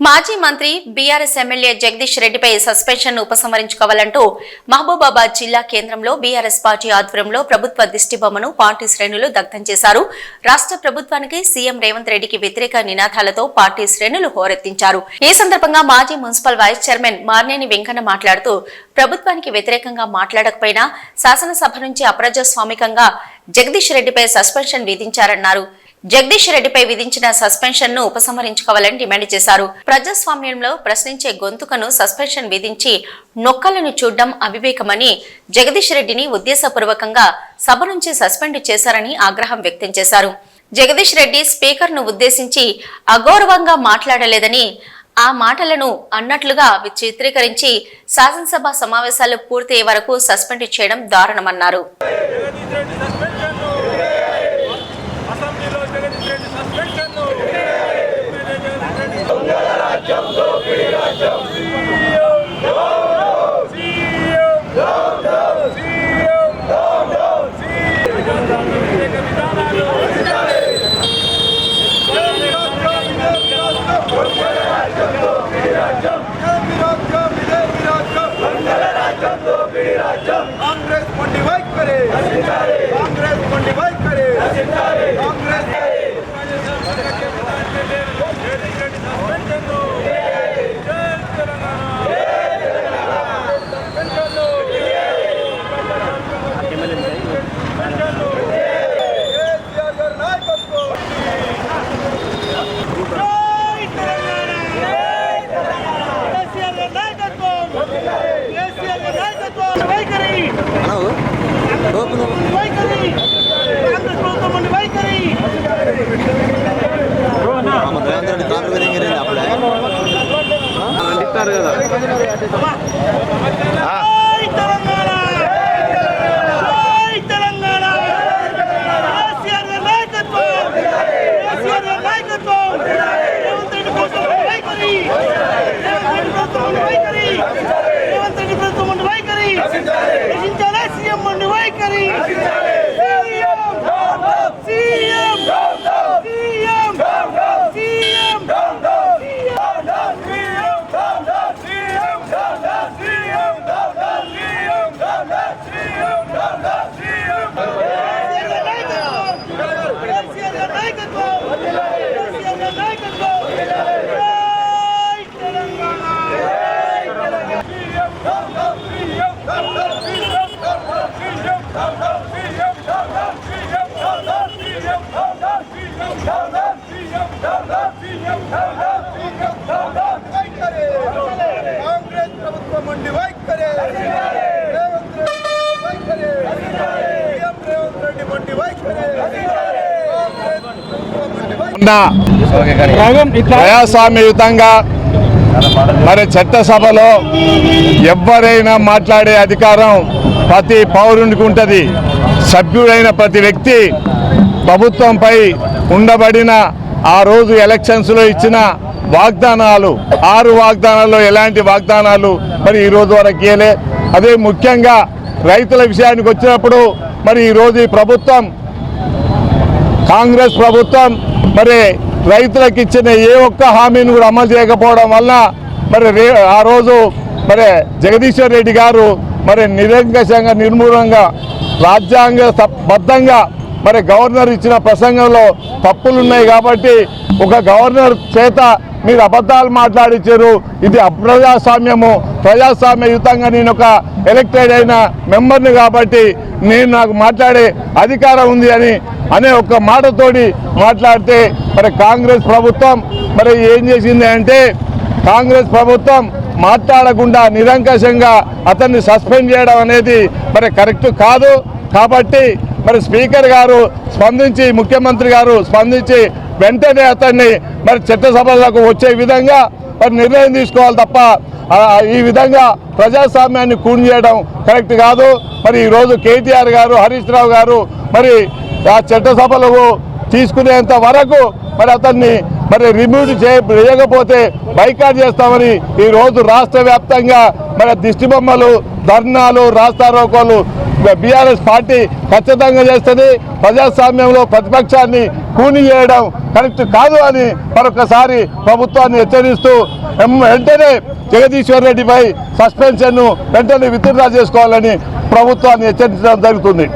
మాజీ మంత్రి BRS MLA Jagadish రెడ్డిపై సస్పెన్షన్ ఉపసంహరించుకోవాలంటూ మహబూబాబాద్ జిల్లా కేంద్రంలో బీఆర్ఎస్ పార్టీ ఆధ్వర్యంలో ప్రభుత్వ దిష్టిబొమ్మను పార్టీ శ్రేణులు దగ్ధం చేశారు. రాష్ట్ర ప్రభుత్వానికి సీఎం రేవంత్ రెడ్డికి వ్యతిరేక నినాదాలతో పార్టీ శ్రేణులు హోరెత్తించారు. ఈ సందర్భంగా మాజీ municipal vice chairman Marneni Venkanna మాట్లాడుతూ ప్రభుత్వానికి వ్యతిరేకంగా మాట్లాడకపోయినా శాసనసభ నుంచి అప్రజాస్వామికంగా జగదీష్ రెడ్డిపై సస్పెన్షన్ విధించారన్నారు. జగదీష్ రెడ్డిపై విధించిన సస్పెన్షన్ను ఉపసంహరించుకోవాలని డిమాండ్ చేశారు. ప్రజాస్వామ్యంలో ప్రశ్నించే గొంతుకను సస్పెన్షన్ విధించి నొక్కలను చూడడం అవివేకమని జగదీష్ రెడ్డిని ఉద్దేశపూర్వకంగా సభ నుంచి సస్పెండ్ చేశారని ఆగ్రహం వ్యక్తం చేశారు. జగదీష్ రెడ్డి స్పీకర్ను ఉద్దేశించి అగౌరవంగా మాట్లాడలేదని ఆ మాటలను అన్నట్లుగా చిత్రీకరించి శాసనసభ సమావేశాలు పూర్తయ్యే వరకు సస్పెండ్ చేయడం దారుణమన్నారు జగదీష్ రెడ్డి సస్పెన్షన్ అసెంబ్లీలో జగదీష్ రెడ్డి సస్పెన్షన్ ఎమ్మెల్యే జగదీష్ రెడ్డి కాంగ్రెస్ మొండి వైఖరి కాంగ్రెస్ మొండి వైఖరి కాంగ్రెస్ జగదీష్ రెడ్డి సస్పెన్షన్ జై తెలంగాణ కేసీఆర్ గారి నాయకత్వం రేవంత్ రెడ్డి కాలు విరిగిరింది सीएम निवाई करी। ప్రభుత్వం రెడ్డి ప్రజాస్వామ్యయుతంగా మరి చట్టసభలో ఎవరైనా మాట్లాడే అధికారం ప్రతి పౌరునికి ఉంటుంది. సభ్యుడైన ప్రతి వ్యక్తి ప్రభుత్వంపై ఉండబడిన ఆ రోజు ఎలక్షన్స్లో ఇచ్చిన వాగ్దానాలు ఆరు వాగ్దానాల్లో ఎలాంటి వాగ్దానాలు మరి ఈ రోజు వరకు ఇయలే అదే ముఖ్యంగా రైతుల విషయానికి వచ్చినప్పుడు మరి ఈరోజు ఈ ప్రభుత్వం కాంగ్రెస్ ప్రభుత్వం మరి రైతులకు ఇచ్చిన ఏ ఒక్క హామీని కూడా అమలు చేయకపోవడం వల్ల మరి రే ఆ రోజు మరి జగదీశ్వర్ రెడ్డి గారు మరి నిరంకషంగా నిర్మూలంగా రాజ్యాంగ బద్ధంగా మరి గవర్నర్ ఇచ్చిన ప్రసంగంలో తప్పులు ఉన్నాయి కాబట్టి ఒక గవర్నర్ చేత మీరు అబద్ధాలు మాట్లాడించారు ఇది అప్రజాస్వామ్యము. ప్రజాస్వామ్యయుతంగా నేను ఒక ఎలక్టెడ్ అయిన మెంబర్ని కాబట్టి నేను నాకు మాట్లాడే అధికారం ఉంది అని అనే ఒక మాటతోటి మాట్లాడితే మరి కాంగ్రెస్ ప్రభుత్వం మరి ఏం చేసింది అంటే కాంగ్రెస్ ప్రభుత్వం మాట్లాడకుండా నిరంకషంగా అతన్ని సస్పెండ్ చేయడం అనేది మరి కరెక్ట్ కాదు. కాబట్టి మరి స్పీకర్ గారు స్పందించి ముఖ్యమంత్రి గారు స్పందించి వెంటనే అతన్ని మరి చట్టసభలకు వచ్చే విధంగా మరి నిర్ణయం తీసుకోవాలి తప్ప ఈ విధంగా ప్రజాస్వామ్యాన్ని కూని చేయడం కరెక్ట్ కాదు. మరి ఈరోజు కేటీఆర్ గారు హరీష్ రావు గారు మరి ఆ చట్టసభలకు తీసుకునేంత వరకు మరి అతన్ని మరి రిమూవ్ చేయకపోతే బైకాట్ చేస్తామని ఈరోజు రాష్ట్ర వ్యాప్తంగా మరి దిష్టిబొమ్మలు ధర్నాలు రాస్తారోకోలు బీఆర్ఎస్ పార్టీ ఖచ్చితంగా చేస్తుంది. ప్రజాస్వామ్యంలో ప్రతిపక్షాన్ని కూని చేయడం కరెక్ట్ కాదు అని మరొకసారి ప్రభుత్వాన్ని హెచ్చరిస్తూ వెంటనే జగదీశ్వర్ రెడ్డిపై సస్పెన్షన్ను వెంటనే విత్డ్రా చేసుకోవాలని ప్రభుత్వాన్ని హెచ్చరించడం జరుగుతుంది.